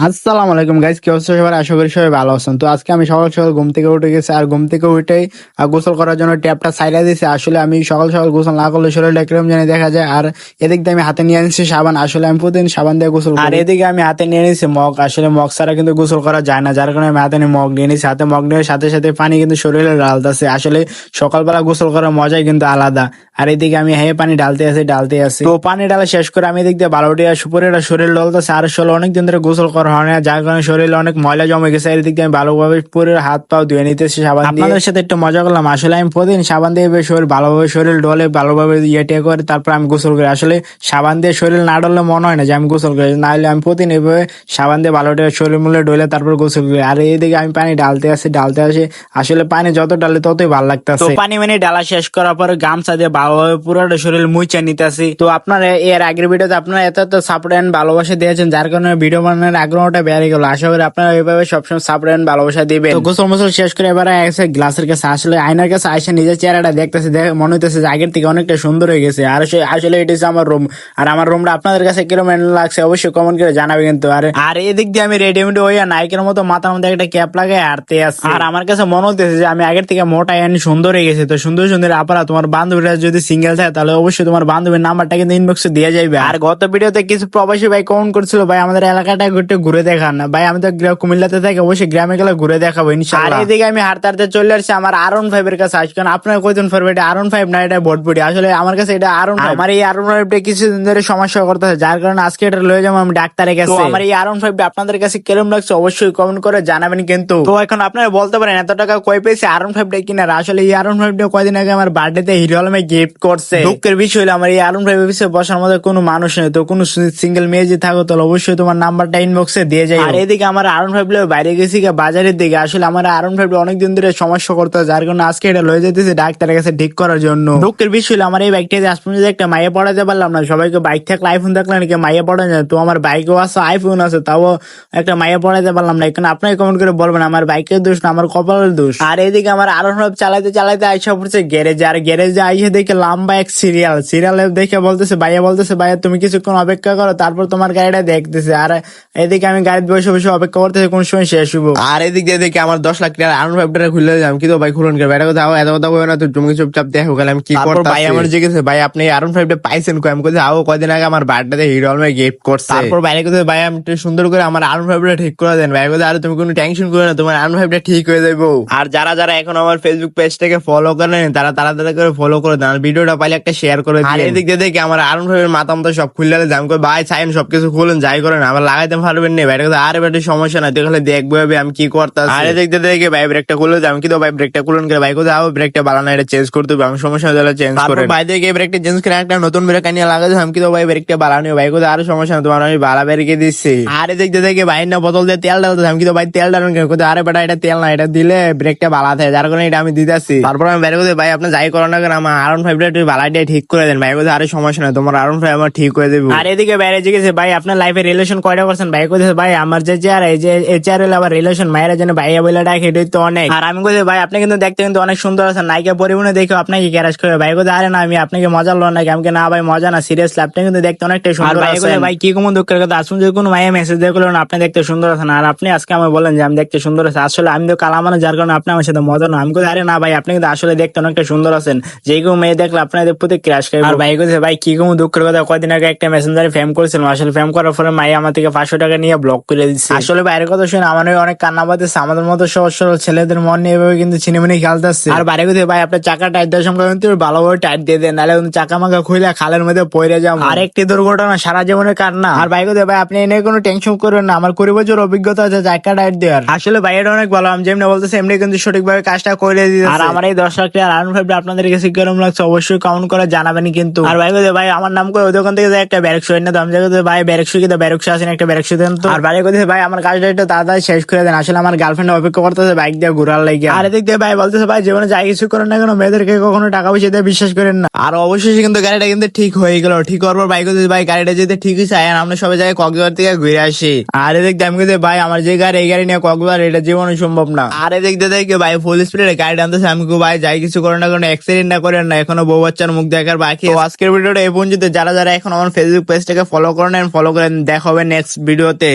আসসালামু আলাইকুম গাইজ কি অবস্থা সবার? আশা করি সবাই ভালো আছেন। তো আজকে আমি সকাল সকাল ঘুম থেকে উঠে গেছি আর ঘুম থেকে উঠেই আহ, গোসল করার জন্য ট্যাপটা সাইডে দিয়েছি। আসলে আমি সকাল সকাল গোসল না করলে শরীরটা কীরকম জানি দেখা যায়। আর এদিক দিয়ে আমি হাতে নিয়ে নিচ্ছি সাবান। আসলে আমি প্রতিদিন সাবান দিয়ে গোসল আর এদিকে আমি হাতে নিয়ে নিচ্ছি মগ। আসলে মগ ছাড়া কিন্তু গোসল করা যায় না। যার কারণে আমি হাতে নিয়ে মগ নিয়ে নিচ্ছি হাতে মগ নিয়ে সাথে সাথে পানি কিন্তু শরীরে ঢালতেছে। আসলে সকালবেলা গোসল করার মজাই কিন্তু আলাদা। আর এদিকে আমি হে পানি ঢালতে আছি ঢালতে আছি। তো পানি ঢালা শেষ করে আমি এদিক দিয়ে আর সুপুরিটা শরীর ডলতেছে আর আসলে অনেকদিন ধরে গোসল করা হয় যার কারণে শরীরে অনেক ময়লা জমে গেছে এর দিক দিয়ে আমি ভালোভাবে পুরো হাত পাও ধুয়ে নিতেছি সাবান দিয়ে আপনাদের সাথে একটু মজা করলাম আসলে আমি প্রতিদিন সাবান দিয়ে শরীর ভালোভাবে শরীর ডলে ভালোভাবে ইয়ে টিয়ে করে তারপর আমি গোসল করি আসলে সাবান দিয়ে শরীর না মনে হয় না যে আমি গোসল করি না হলে আমি প্রতিদিন এভাবে সাবান দিয়ে ভালোটা শরীর মূল্যে ডলে তারপর গোসল করি আর এইদিকে আমি পানি ঢালতে আসি ঢালতে আসি আসলে পানি যত ডালে ততই ভালো লাগতেছে পানি মানে ডালা শেষ করার পরে গামছা দিয়ে ভালোভাবে পুরোটা শরীর মুছে নিতেছি তো আপনারা এর আগের ভিডিওতে আপনারা এত এত সাপোর্ট এন্ড ভালোবাসা দিয়েছেন যার কারণে ভিডিও বানানোর আগ্রহটা বেড়ে গেল। আশা করি আপনারা এইভাবে সবসময় সাপোর্ট ভালোবাসা দিবেন। তো গোসল মোসল শেষ করে এবার এসে গ্লাসের কাছে আসলে আয়নার কাছে আসে নিজের চেহারাটা দেখতেছে, দেখে, মনে হইতেছে যে আগের থেকে অনেকটা সুন্দর হয়ে গেছে। আর আসলে এটা হচ্ছে আমার রুম আর আমার রুমটা আপনাদের কাছে কীরকম লাগছে অবশ্যই কমেন্ট করে জানাবে কিন্তু। আর আর এদিক দিয়ে আমি রেডিমেড হইয়া নায়কের মতো মাথার মধ্যে একটা ক্যাপ লাগাই আরতে আসছি আর আমার কাছে মনে হতেছে যে আমি আগের থেকে মোটা এন্ড সুন্দর হয়ে গেছে। তো সুন্দর সুন্দর আপারা, তোমার বান্ধবীরা যদি সিঙ্গেল থাকে তাহলে অবশ্যই তোমার বান্ধবীর নাম্বারটা কিন্তু ইনবক্সে দিয়ে যাবে আর গত ভিডিওতে কিছু প্রবাসী ভাই কমেন্ট করছিল, ভাই, আমাদের এলাকাটা একটু ঘুরে দেখান না। ভাই আমি তো কুমিল্লাতে থাকি অবশ্যই গ্রামে গেলে ঘুরে দেখাবো ইনশাআল্লাহ আর এদিকে আমি হাঁটতে হাঁটতে চলে আসছি আমার আরন ফাইভ এর কাছে। আসছি কারণ আপনার কয়জন ফেরবে এটা আরন ফাইভ না এটা ভোটপুরি আসলে আমার কাছে এটা আরন আমার এই আরন ফাইভটা কিছুদিন ধরে সমস্যা করতেছে যার কারণে আজকে এটা লয়ে যাব আমি ডাক্তারের কাছে। তো আমার এই আরন ফাইভটা আপনাদের কাছে কিরম লাগছে অবশ্যই কমেন্ট করে জানাবেন কিন্তু। তো এখন আপনারা বলতে পারেন এত টাকা কই পেয়েছে আরন ফাইভটা কিনার? আসলে এই আরন ফাইভটা কয়দিন আগে আমার বার্থডেতে হিরো আলমে গিফট করছে। দুঃখের বিষয় হলো আমার এই আরন ফাইভের পিছিয়ে বসার মধ্যে কোনো মানুষ নেই। তো কোনো সিঙ্গেল মেয়ে যে থাকো তাহলে অবশ্যই তোমার নাম্বারটা ইনবক্সে দিয়ে যাই আর এদিকে আমার আরন ফাইভ বাইরে গেছি বাজারের দিকে। আসলে আমার আরন ফাইভ অনেকদিন ধরে সমস্যা করতে হয়, যার কারণে আজকে এটা লয়ে যেতেছে ডাক্তারের কাছে ঠিক করার জন্য। দুঃখের বিষয় হলো আমার এই বাইকটা আজ পর্যন্ত একটা মাইয়ে পড়াতে পারলাম না। সবাইকে বাইক থাকলে আইফোন থাকলে নাকি মাইয়ে পড়া যায়। তো আমার বাইকও আছে আইফোন আছে তাও একটা মাইয়ে পড়াতে পারলাম না। এখানে আপনাকে কমেন্ট করে বলবেন আমার বাইকের দোষ না আমার কপালের দোষ? আর এদিকে আমার আরন ফাইভ চালাতে চালাতে আইসা পড়ছে গ্যারেজে। আর গ্যারেজে আইসে দেখে লম্বা এক সিরিয়াল সিরিয়ালে দেখে বলতেছে ভাইয়া বলতেছে ভাইয়া তুমি কিছুক্ষণ অপেক্ষা করো তারপর তোমার গাড়িটা দেখতেছে। আর এদিকে আমি গাড়িতে বসে বসে অপেক্ষা করতেছি কোন সময় শেষ হব আর এদিক দিয়ে দেখি আমার দশ লাখ টাকার আরন ফাইভটা খুলে যাম কি তো ভাই খুলুন করে এটা কথা এত কথা বলবে না তো তুমি চুপচাপ দেখো গেলে আমি কি করতে ভাই আমার জিজ্ঞেসে ভাই আপনি আরন ফাইভটা পাইছেন কই? আমি কোথায় আও কয়দিন আগে আমার বার্থডে হিরো আলমে গিফট করছে। তারপর বাইরে কোথায় ভাই আমি সুন্দর করে আমার আরন ফাইভটা ঠিক করে দেন। ভাই কোথায় আর তুমি কোনো টেনশন করো না তোমার আরন ফাইভটা ঠিক হয়ে যাব আর যারা যারা এখন আমার ফেসবুক পেজ পেজটাকে ফলো করেন তারা তাড়াতাড়ি করে ফলো করে দেন। আর ভিডিওটা পাইলে একটা শেয়ার করে দিন আর এদিক দিয়ে দেখি আমার আরন ফাইভের মাথা মতো সব খুললে দাম করে ভাই চাইন সবকিছু খুলেন যাই করেন আমার লাগাইতে পারবেন না কোথায় আর সমস্যা তুই খালি দেখব ভাবে আমি কি আর দিয়ে দেখি ভাই ব্রেকটা খুলে দাম কি তো ভাই ব্রেকটা খুলুন করে ভাই কোথায়? আও ব্রেকটা বাড়ানো এটা চেঞ্জ করতে হবে আমি সমস্যা হলে চেঞ্জ করে ভাই দেখি ব্রেকটা চেঞ্জ করে একটা নতুন ব্রেক আনিয়ে লাগাতে আমি কি তো ভাই ব্রেকটা বাড়ানো ভাই কোথায়? আরও সমস্যা না তোমার আমি বাড়া বেরিয়ে দিচ্ছি আর দিয়ে দেখি ভাই না বোতল দিয়ে তেল ডালতে আমি কি তো ভাই তেল ডালুন কেন কোথায় আরে বেটা এটা তেল না এটা দিলে ব্রেকটা বাড়া থাকে যার কারণে এটা আমি দিতেছি। তারপর আমি বের করে ভাই আপনি যাই করেন না কেন আমার আরন ফাইভটা একটু বালাইটা ঠিক করে দেন ভাই কোথায়? আরও সমস্যা না তোমার আরন ফাইভ আমার ঠিক করে দেবো। আর এদিকে বাইরে জিজ্ঞেসে ভাই আপনার লাইফে রিলেশন কয়টা করছেন? ভাই কোথায় ভাই আমার যে চেয়ার এই যে এই চেয়ার হলে আবার রিলেশন মায়েরা যেন ভাইয়া বলে ডাকে এটাই তো অনেক। আর আমি কোথায় ভাই আপনি কিন্তু দেখতে কিন্তু অনেক সুন্দর আছেন। নায়িকা পরিবহনে দেখে আপনাকে গ্যারাজ করে ভাই কোথায় আরে না আমি আপনাকে মজা লো নাকি। আমাকে না ভাই মজা না সিরিয়াসলি আপনি কিন্তু দেখতে অনেকটাই সুন্দর ভাই ভাই কি কোনো দুঃখের কথা? আসুন যে কোনো মায়ের মেসেজ দেখল না আপনি দেখতে সুন্দর আছেন। আর আপনি আজকে আমাকে বলেন যে আমি দেখতে সুন্দর আছি। আসলে আমি তো কালা মানে যার কারণে আপনি আমার সাথে মজা না। আমি কোথায় আরে না ভাই আপনি কিন্তু আসলে দেখতে অনেকটা সুন্দর আছেন। যে কেউ মেয়ে দেখলে আপনাদের প্রতি ক্রাশ করে আর ভাই কোথায় ভাই কি কোনো দুঃখের কথা? কয়দিন আগে একটা মেসেঞ্জারে ফেম করেছিলাম। আসলে ফেম করার পরে মাই আমার থেকে পাঁচশো টাকা নিয়ে ব্লক করে দিচ্ছে আসলে বাইরের কথা শুনে আমার অনেক কান্না পাচ্ছে আমাদের মতো সহজ সরল ছেলেদের মন নিয়ে এভাবে কিন্তু ছিনেমিনি খেলতেছে। আর বাইরে কোথায় ভাই আপনার চাকা টাইট দেওয়ার সময় কিন্তু ভালোভাবে টাইট দিয়ে দেন নাহলে কিন্তু চাকা মাকা খুলে খালের মধ্যে পড়ে যাব। আর একটি দুর্ঘটনা সারা জীবনের কান্না। আর ভাই কোথায় ভাই আপনি এনে কোনো টেনশন করবেন না। আমার কুড়ি বছর অভিজ্ঞতা আছে চাকা টাইট দেওয়ার। আসলে বাইরে অনেক ভালো। আমি যেমনি বলতেছি এমনি কিন্তু সঠিকভাবে কাজটা করে দিতে আর আমার এই লাখ টাকা আরন ফাইভ আপনাদের কাছে কেরম লাগছে অবশ্যই কমেন্ট করে জানাবেন কিন্তু। আর ভাই কোথায় ভাই আমার নাম করে ওই দোকান থেকে একটা ব্যারেকশো এনে দাম জায়গা ভাই ব্যারেকশো কিন্তু ব্যারেকশো আসেন একটা ব্যারেকশো দেন তো আর বাইরে কোথায় ভাই আমার কাজটা একটু তাড়াতাড়ি শেষ করে দেন। আসলে আমার গার্লফ্রেন্ড অপেক্ষা করতেছে বাইক দিয়ে ঘুরার লাগে। আর এদিক দিয়ে ভাই বলতেছে ভাই জীবনে যাই কিছু করেন না কেন মেয়েদেরকে কখনো টাকা পয়সা দিয়ে বিশ্বাস করেন না। আর অবশ্যই কিন্তু গাড়িটা কিন্তু ঠিক হয়ে গেল। ঠিক হওয়ার পর বাইক ভাই গাড়িটা যেতে ঠিক হয়েছে আর আমরা সবাই জায়গায় কক্সবাজার থেকে ঘুরে আসি। আর এদিক দিয়ে আমি কিন্তু ভাই আমার যে গাড়ি এই গাড়ি নিয়ে কক্সবাজার এটা জীবনে সম্ভব না। আর এদিক দিয়ে দেখি ভাই ফুল স্পিডে গাড়ি আনতেছে আমি ভাই যাই কিছু করেন না কোনো অ্যাক্সিডেন্ট না করেন না এখনও বউ বাচ্চার মুখ দেখার বাকি আজকের ভিডিওটা এই পর্যন্ত যারা যারা এখন আমার ফেসবুক পেজটাকে ফলো করেন ফলো করেন দেখা হবে নেক্সট ভিডিওতে